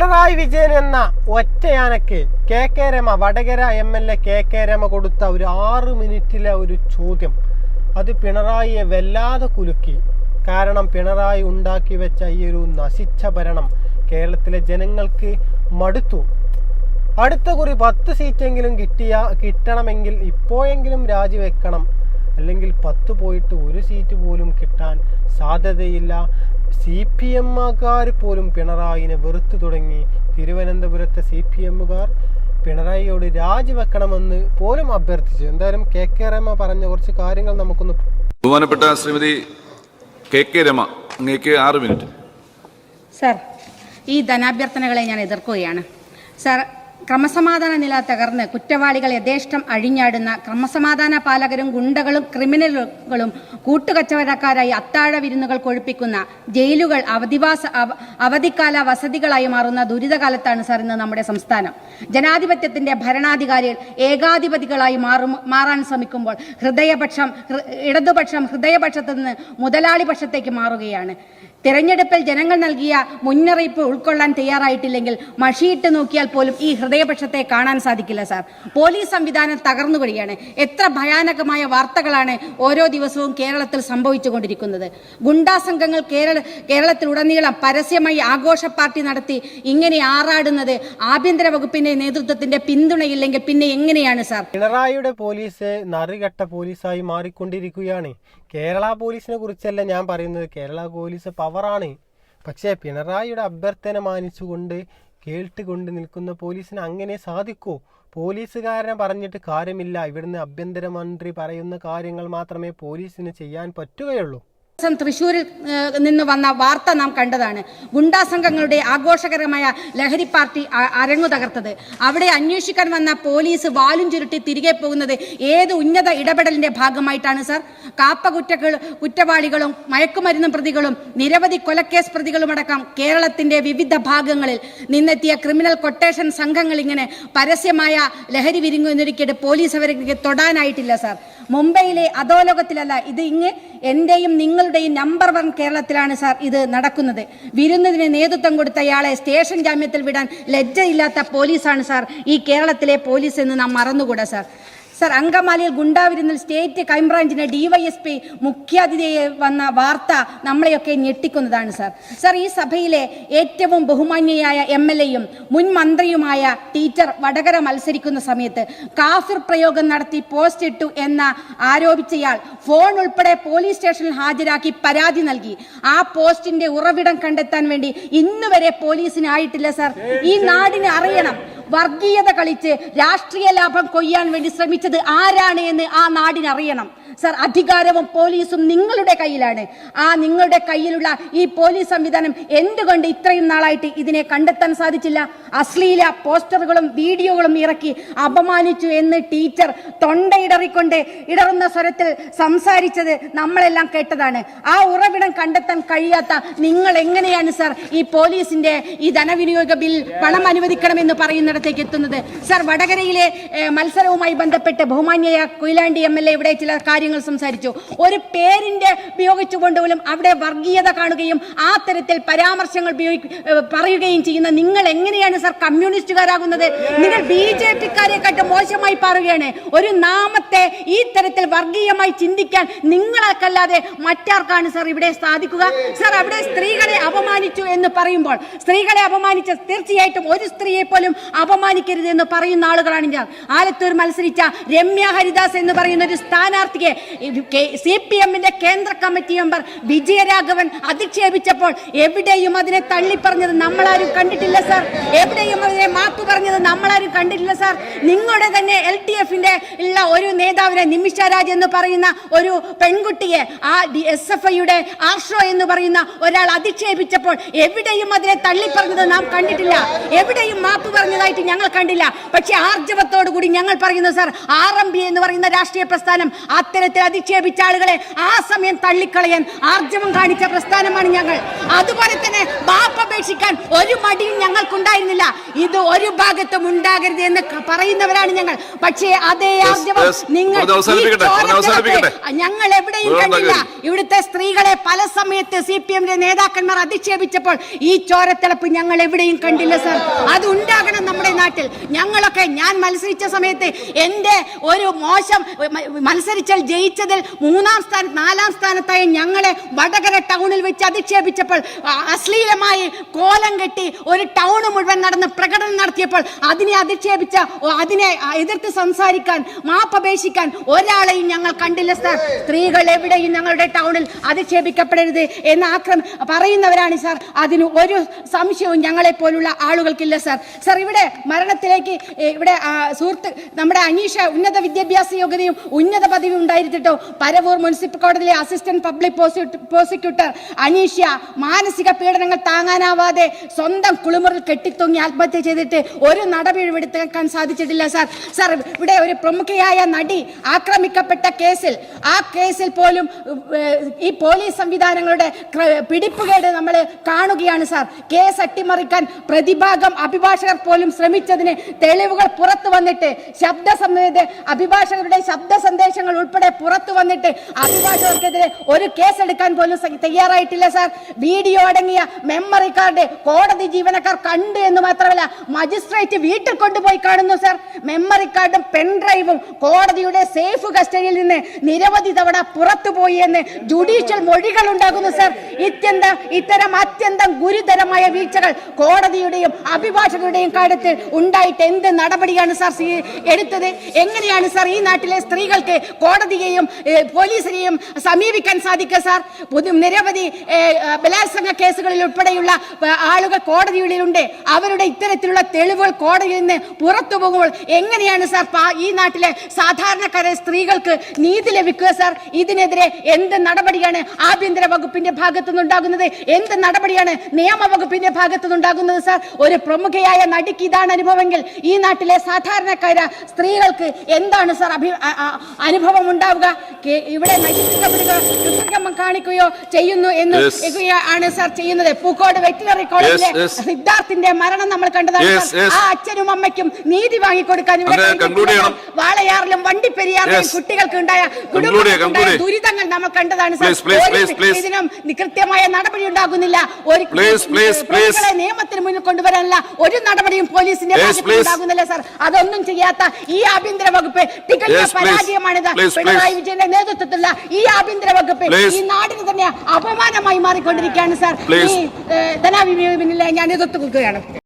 പിണറായി വിജയൻ എന്ന ഒറ്റയാനക്ക് K K Rema Vadakara M L A K K Rema കൊടുത്ത ഒരു ആറ് മിനിറ്റിലെ ഒരു ചോദ്യം. അത് പിണറായിയെ വല്ലാതെ കുലുക്കി. കാരണം പിണറായി ഉണ്ടാക്കി വെച്ച ഈ ഒരു നശിച്ച ഭരണം കേരളത്തിലെ ജനങ്ങൾക്ക് മടുത്തു. അടുത്ത കുറി പത്ത് സീറ്റെങ്കിലും കിട്ടിയ കിട്ടണമെങ്കിൽ ഇപ്പോഴെങ്കിലും രാജിവെക്കണം. അല്ലെങ്കിൽ പത്ത് പോയിട്ട് ഒരു സീറ്റ് പോലും കിട്ടാൻ സാധ്യതയില്ല. സി പി എമ്മുകാർ പോലും പിണറായിനെ വെറുത്തു തുടങ്ങി. തിരുവനന്തപുരത്തെ സി പി എമ്മുകാർ പിണറായിയോട് രാജിവെക്കണമെന്ന് പോലും അഭ്യർത്ഥിച്ചു. എന്തായാലും കെ കെ രമ പറഞ്ഞ കുറച്ച് കാര്യങ്ങൾ നമുക്കൊന്ന് ബഹുമാനപ്പെട്ട ശ്രീമതി കെ കെ രമ അങ്ങേക്ക് ആറ് മിനിറ്റ്. സർ ഈ ധനാഭ്യർത്ഥനകളെ ഞാൻ എതിർക്കുകയാണ്. സർ ക്രമസമാധാന നില തകർന്ന് കുറ്റവാളികൾ യഥേഷ്ടം അഴിഞ്ഞാടുന്ന ക്രമസമാധാന പാലകരും ഗുണ്ടകളും ക്രിമിനലുകളും കൂട്ടുകച്ചവടക്കാരായി അത്താഴ വിരുന്നുകൾ കൊഴുപ്പിക്കുന്ന ജയിലുകൾ അവധിവാസ അവ- അവധിക്കാല വസതികളായി മാറുന്ന ദുരിതകാലത്താണ് സാർ ഇന്ന് നമ്മുടെ സംസ്ഥാനം. ജനാധിപത്യത്തിന്റെ ഭരണാധികാരികൾ ഏകാധിപതികളായി മാറും മാറാൻ ശ്രമിക്കുമ്പോൾ ഹൃദയപക്ഷം ഇടതുപക്ഷം ഹൃദയപക്ഷത്തു നിന്ന് മുതലാളി പക്ഷത്തേക്ക് മാറുകയാണ്. തിരഞ്ഞെടുപ്പിൽ ജനങ്ങൾ നൽകിയ മുന്നറിയിപ്പ് ഉൾക്കൊള്ളാൻ തയ്യാറായിട്ടില്ലെങ്കിൽ മഷിയിട്ട് നോക്കിയാൽ പോലും ഈ ഹൃദയപക്ഷത്തെ കാണാൻ സാധിക്കില്ല സാർ. പോലീസ് സംവിധാനം തകർന്നു വരികയാണ്. എത്ര ഭയാനകമായ വാർത്തകളാണ് ഓരോ ദിവസവും കേരളത്തിൽ സംഭവിച്ചുകൊണ്ടിരിക്കുന്നത്. ഗുണ്ടാ സംഘങ്ങൾ കേരള കേരളത്തിലുടനീളം പരസ്യമായി ആഘോഷ പാർട്ടി നടത്തി ഇങ്ങനെ ആറാടുന്നത് ആഭ്യന്തര വകുപ്പിന്റെ നേതൃത്വത്തിന്റെ പിന്തുണയില്ലെങ്കിൽ പിന്നെ എങ്ങനെയാണ് സാർ? പിണറായിയുടെ പോലീസ് നറികെട്ട പോലീസായി മാറിക്കൊണ്ടിരിക്കുകയാണ്. കേരള പോലീസിനെ കുറിച്ചല്ല ഞാൻ പറയുന്നത്. കേരള പോലീസ് പവറാണ്. പക്ഷേ പിണറായിയുടെ അഭ്യർത്ഥന മാനിച്ചുകൊണ്ട് കേട്ടുകൊണ്ട് നിൽക്കുന്ന പോലീസിന് അങ്ങനെ സാധിക്കൂ? പോലീസുകാരനെ പറഞ്ഞിട്ട് കാര്യമില്ല. ഇവിടുന്ന് ആഭ്യന്തരമന്ത്രി പറയുന്ന കാര്യങ്ങൾ മാത്രമേ പോലീസിന് ചെയ്യാൻ പറ്റുകയുള്ളൂ. ദിവസം തൃശ്ശൂരിൽ നിന്ന് വന്ന വാർത്ത നാം കണ്ടതാണ്. ഗുണ്ടാ സംഘങ്ങളുടെ ആഘോഷകരമായ ലഹരി പാർട്ടി അരങ്ങു തകർത്തത്. അവിടെ അന്വേഷിക്കാൻ വന്ന പോലീസ് വാലും ചുരുട്ടി തിരികെ പോകുന്നത് ഏത് ഉന്നത ഇടപെടലിന്റെ ഭാഗമായിട്ടാണ് സർ? കാപ്പ കുറ്റകൾ കുറ്റവാളികളും മയക്കുമരുന്ന് പ്രതികളും നിരവധി കൊലക്കേസ് പ്രതികളുമടക്കം കേരളത്തിന്റെ വിവിധ ഭാഗങ്ങളിൽ നിന്നെത്തിയ ക്രിമിനൽ കൊട്ടേഷൻ സംഘങ്ങൾ ഇങ്ങനെ പരസ്യമായ ലഹരി വിരിങ്ങുന്നൊരുക്കിയിട്ട് പോലീസ് അവരെ തൊടാനായിട്ടില്ല സാർ. മുംബൈയിലെ അധോലോകത്തിലല്ല. ഇത് ഇങ്ങ് എന്റെയും നിങ്ങളുടെയും നമ്പർ വൺ കേരളത്തിലാണ് സാർ ഇത് നടക്കുന്നത്. വിരുന്നതിന് നേതൃത്വം കൊടുത്തയാളെ സ്റ്റേഷൻ ജാമ്യത്തിൽ വിടാൻ ലജ്ജയില്ലാത്ത പോലീസാണ് സാർ ഈ കേരളത്തിലെ പോലീസ് എന്ന് നാം മറന്നുകൂടാ സാർ. സാർ അങ്കമാലിയിൽ ഗുണ്ടാവിരുന്നിൽ സ്റ്റേറ്റ് ക്രൈംബ്രാഞ്ചിന്റെ ഡിവൈഎസ്പി മുഖ്യാതിഥിയെ വന്ന വാർത്ത നമ്മളെയൊക്കെ ഞെട്ടിക്കുന്നതാണ് സർ. സർ ഈ സഭയിലെ ഏറ്റവും ബഹുമാന്യയായ എം എൽ എയും മുൻ മന്ത്രിയുമായ ടീച്ചർ വടകര മത്സരിക്കുന്ന സമയത്ത് കാഫിർ പ്രയോഗം നടത്തി പോസ്റ്റ് ഇട്ടു എന്ന ആരോപിച്ചയാൾ ഫോൺ ഉൾപ്പെടെ പോലീസ് സ്റ്റേഷനിൽ ഹാജരാക്കി പരാതി നൽകി. ആ പോസ്റ്റിന്റെ ഉറവിടം കണ്ടെത്താൻ വേണ്ടി ഇന്നുവരെ പോലീസിനായിട്ടില്ല സർ. ഈ നാടിനെ അറിയണം. വർഗീയത കളിച്ച് രാഷ്ട്രീയ ലാഭം കൊയ്യാൻ വേണ്ടി ശ്രമിച്ചത് ആരാണ് എന്ന് ആ നാടിനറിയണം. സർ അധികാരവും പോലീസും നിങ്ങളുടെ കയ്യിലാണ്. ആ നിങ്ങളുടെ കയ്യിലുള്ള ഈ പോലീസ് സംവിധാനം എന്തുകൊണ്ട് ഇത്രയും നാളായിട്ട് ഇതിനെ കണ്ടെത്താൻ സാധിച്ചില്ല? അശ്ലീല പോസ്റ്ററുകളും വീഡിയോകളും ഇറക്കി അപമാനിച്ചു എന്ന് ടീച്ചർ തൊണ്ടയിടറിക്കൊണ്ട് ഇടറുന്ന സ്വരത്തിൽ സംസാരിച്ചത് നമ്മളെല്ലാം കേട്ടതാണ്. ആ ഉറവിടം കണ്ടെത്താൻ കഴിയാത്ത നിങ്ങൾ എങ്ങനെയാണ് സർ ഈ പോലീസിന്റെ ഈ ധനവിനിയോഗ ബിൽ പണം അനുവദിക്കണമെന്ന് പറയുന്നിടത്തേക്ക് എത്തുന്നത്? സർ വടകരയിലെ മത്സരവുമായി ബന്ധപ്പെട്ട് ബഹുമാന്യ കൊയിലാണ്ടി എം എൽ എ ഇവിടെ ചില കാര്യങ്ങൾ സംസാരിച്ചു. ഒരു പേരിന്റെ ഉപയോഗിച്ചുകൊണ്ട് പോലും അവിടെ വർഗീയത കാണുകയും ആ തരത്തിൽ പരാമർശങ്ങൾ പറയുകയും ചെയ്യുന്ന നിങ്ങൾ എങ്ങനെയാണ് സർ കമ്മ്യൂണിസ്റ്റുകാരാകുന്നത്? നിങ്ങൾ ബി ജെ മോശമായി പറയുകയാണ് ഒരു നാമത്തെ ഈ തരത്തിൽ വർഗീയമായി ചിന്തിക്കാൻ നിങ്ങൾക്കല്ലാതെ മറ്റാർക്കാണ് സർ ഇവിടെ സാധിക്കുക? സർ അവിടെ സ്ത്രീകളെ അപമാനിച്ചു എന്ന് പറയുമ്പോൾ സ്ത്രീകളെ അപമാനിച്ച തീർച്ചയായിട്ടും ഒരു സ്ത്രീയെ പോലും അപമാനിക്കരുത് എന്ന് പറയുന്ന ആളുകളാണ് ഞാൻ. ആലത്തൂർ മത്സരിച്ച രമ്യ ഹരിദാസ് എന്ന് പറയുന്ന ഒരു സ്ഥാനാർത്ഥിയെ സി പി എമ്മിന്റെ കേന്ദ്ര കമ്മിറ്റി മെമ്പർ വിജയരാഘവൻ അധിക്ഷേപിച്ചപ്പോൾ എവിടെയും അതിനെ തള്ളി തള്ളിപ്പറഞ്ഞത് നമ്മളാരും കണ്ടിട്ടില്ല സാർ. എവിടെയും അതിനെ മാപ്പ് പറഞ്ഞത് നമ്മളാരും കണ്ടിട്ടില്ല സാർ. നിങ്ങളുടെ തന്നെ എൽ ടി എഫിന്റെ ഉള്ള ഒരു നേതാവിനെ നിമിഷ രാജ് എന്ന് പറയുന്ന ഒരു പെൺകുട്ടിയെ ആ എസ് എഫ് ഐയുടെ ആർഷോ എന്ന് പറയുന്ന ഒരാൾ അധിക്ഷേപിച്ചപ്പോൾ എവിടെയും അതിനെ തള്ളി തള്ളിപ്പറഞ്ഞത് നാം കണ്ടിട്ടില്ല. എവിടെയും മാപ്പ് പറഞ്ഞതായിട്ട് ഞങ്ങൾ കണ്ടില്ല. പക്ഷെ ആർജവത്തോടു കൂടി ഞങ്ങൾ പറയുന്നു സാർ ആർ എം പി എന്ന് പറയുന്ന രാഷ്ട്രീയ പ്രസ്ഥാനം അത്തരത്തിൽ അധിക്ഷേപിച്ച ആളുകളെ ആ സമയം തള്ളിക്കളയാൻ ആർജവം കാണിച്ച പ്രസ്ഥാനമാണ് ഞങ്ങൾ. അതുപോലെ തന്നെ മാപ്പപേക്ഷിക്കാൻ ഒരു മടിയും ഞങ്ങൾക്കുണ്ടായിരുന്നില്ല. ഇത് ഒരു ഭാഗത്തും ഉണ്ടാകരുത് എന്ന് പറയുന്നവരാണ് ഞങ്ങൾ. പക്ഷേ അതേ ആർജവം നിങ്ങൾ ഞങ്ങൾ എവിടെയും കണ്ടില്ല. ഇവിടുത്തെ സ്ത്രീകളെ പല സമയത്ത് സി പി എമ്മിന്റെ നേതാക്കന്മാർ അധിക്ഷേപിച്ചപ്പോൾ ഈ ചോരത്തിളപ്പ് ഞങ്ങൾ എവിടെയും കണ്ടില്ല സർ. അത് ഉണ്ടാകണം നമ്മുടെ നാട്ടിൽ. ഞങ്ങളൊക്കെ ഞാൻ മത്സരിച്ച സമയത്ത് എന്റെ ഒരു മോശം മത്സരിച്ചാൽ ജയിച്ചതിൽ മൂന്നാം സ്ഥാനം നാലാം സ്ഥാനത്തായ ഞങ്ങളെ വടകര ടൗണിൽ വെച്ച് അധിക്ഷേപിച്ചപ്പോൾ അശ്ലീലമായി കോലം കെട്ടി ഒരു ടൗൺ മുഴുവൻ നടന്ന് പ്രകടനം നടത്തിയപ്പോൾ അതിനെ അധിക്ഷേപിച്ച അതിനെ എതിർത്ത് സംസാരിക്കാൻ മാപ്പപേക്ഷിക്കാൻ ഒരാളെയും ഞങ്ങൾ കണ്ടില്ല സാർ. സ്ത്രീകൾ എവിടെയും ഞങ്ങളുടെ ടൗണിൽ അധിക്ഷേപിക്കപ്പെടരുത് എന്ന് ആക്രമ പറയുന്നവരാണ് സാർ. അതിന് ഒരു സംശയവും ഞങ്ങളെ പോലുള്ള ആളുകൾക്കില്ല സാർ. സാർ ഇവിടെ മരണത്തിലേക്ക് ഇവിടെ സുഹൃത്ത് നമ്മുടെ അനീഷ ഉന്നത വിദ്യാഭ്യാസ യോഗ്യതയും ഉന്നത പദവി പദവിയും ഉണ്ടായിരുന്നിട്ടോ പരവൂർ മുനിസിപ്പൽ കോടതിയിലെ അസിസ്റ്റന്റ് പബ്ലിക് പ്രോസിക്യൂട്ടർ അനീഷ്യ മാനസിക പീഡനങ്ങൾ താങ്ങാനാവാതെ സ്വന്തം കുളിമുറിൽ കെട്ടിത്തൂങ്ങി ആത്മഹത്യ ചെയ്തിട്ട് ഒരു നടപടി എടുക്കാൻ സാധിച്ചിട്ടില്ല സാർ. സാർ ഇവിടെ ഒരു പ്രമുഖയായ നടി ആക്രമിക്കപ്പെട്ട കേസിൽ ആ കേസിൽ പോലും ഈ പോലീസ് സംവിധാനങ്ങളുടെ പിടിപ്പുകേട് നമ്മൾ കാണുകയാണ് സാർ. കേസ് അട്ടിമറിക്കാൻ പ്രതിഭാഗം അഭിഭാഷകർ പോലും ശ്രമിച്ചതിന് തെളിവുകൾ പുറത്തു വന്നിട്ട് ശബ്ദ അഭിഭാഷകരുടെ ശബ്ദ സന്ദേശങ്ങൾ ഉൾപ്പെടെ പുറത്തു വന്നിട്ട് അഭിഭാഷകർക്കെതിരെ ഒരു കേസ് എടുക്കാൻ പോലും തയ്യാറായിട്ടില്ല സാർ. വീഡിയോ അടങ്ങിയ മെമ്മറി കാർഡ് കോടതി ജീവനക്കാർ കണ്ട് എന്ന് മാത്രമല്ല മജിസ്ട്രേറ്റ് വീട്ടിൽ കൊണ്ടുപോയി കാണുന്നു സാർ. മെമ്മറി കാർഡും പെൺഡ്രൈവും കോടതിയുടെ സേഫ് കസ്റ്റഡിയിൽ നിന്ന് നിരവധി തവണ പുറത്തുപോയി എന്ന് ജുഡീഷ്യൽ മൊഴികൾ ഉണ്ടാകുന്നു സാർ. ഇത്യന്ത ഇത്തരം അത്യന്തം ഗുരുതരമായ വീഴ്ചകൾ കോടതിയുടെയും അഭിഭാഷകരുടെയും കാര്യത്തിൽ ഉണ്ടായിട്ട് എന്ത് നടപടിയാണ് സാർ എടുത്തത്? എങ്ങനെയാണ് സാർ ഈ നാട്ടിലെ സ്ത്രീകൾക്ക് കോടതിയെയും പോലീസിനെയും സമീപിക്കാൻ സാധിക്കുക സാർ. നിരവധി ബലാത്സംഗ കേസുകളിൽ ഉൾപ്പെടെയുള്ള ആളുകൾ കോടതികളിലുണ്ട് അവരുടെ ഇത്തരത്തിലുള്ള തെളിവുകൾ കോടതിയിൽ നിന്ന് പുറത്തു പോകുമ്പോൾ എങ്ങനെയാണ് സാർ ഈ നാട്ടിലെ സാധാരണക്കാരെ സ്ത്രീകൾക്ക് നീതി ലഭിക്കുക സാർ? ഇതിനെതിരെ എന്ത് നടപടിയാണ് ആഭ്യന്തര വകുപ്പിന്റെ ഭാഗത്തുനിന്നുണ്ടാകുന്നത് എന്ത് നടപടിയാണ് നിയമ വകുപ്പിന്റെ ഭാഗത്തു ഭാഗത്തുനിന്നുണ്ടാകുന്നത് സാർ? ഒരു പ്രമുഖയായ നടിക്ക് ഇതാണ് അനുഭവമെങ്കിൽ ഈ നാട്ടിലെ സാധാരണക്കാര സ്ത്രീകൾക്ക് എന്താണ് സാർ അഭി അനുഭവം ഉണ്ടാകുന്നത്? ഉണ്ടാവുക. ഇവിടെ നശിപ്പിക്കപ്പെടുക. കാണിക്കുകയോ ചെയ്യുന്നു എന്ന്. ആണ് സാർ ചെയ്യുന്നത്. പൂക്കോട് വെറ്റിനറി കോളേജിലെ സിദ്ധാർത്ഥിന്റെ മരണം നമ്മൾ കണ്ടതാണ്. ആ അച്ഛനും അമ്മയ്ക്കും നീതി വാങ്ങിക്കൊടുക്കാൻ ഇവിടെ. വാളയാറിലും വണ്ടിപ്പെരിയാറിലും പെരിയാറിലും കുട്ടികൾക്ക് ഉണ്ടായ ചെയ്യ്. ദുരിതങ്ങൾ നമ്മൾ കണ്ടതാണ് സാർ. ഇതിനും കൃത്യമായ നടപടി ഉണ്ടാകുന്നില്ല. ഒരു നിയമത്തിന് മുന്നിൽ കൊണ്ടുവരാനുള്ള ഒരു നടപടിയും പോലീസിന്റെ ഉണ്ടാകുന്നില്ല സാർ. അതൊന്നും ചെയ്യാത്ത ഈ ആഭ്യന്തര വകുപ്പ് തികഞ്ഞ. പരാജയമാണിത്. പിണറായി. വിജയന്റെ നേതൃത്വത്തിലുള്ള ഈ ആഭ്യന്തര വകുപ്പ് ഈ നാടിന് തന്നെ അപമാനമായി മാറിക്കൊണ്ടിരിക്കുകയാണ് സാർ. ഈ ധനാവിനിയോഗില്ല ഞാൻ എതിർത്ത് കൊടുക്കുകയാണ്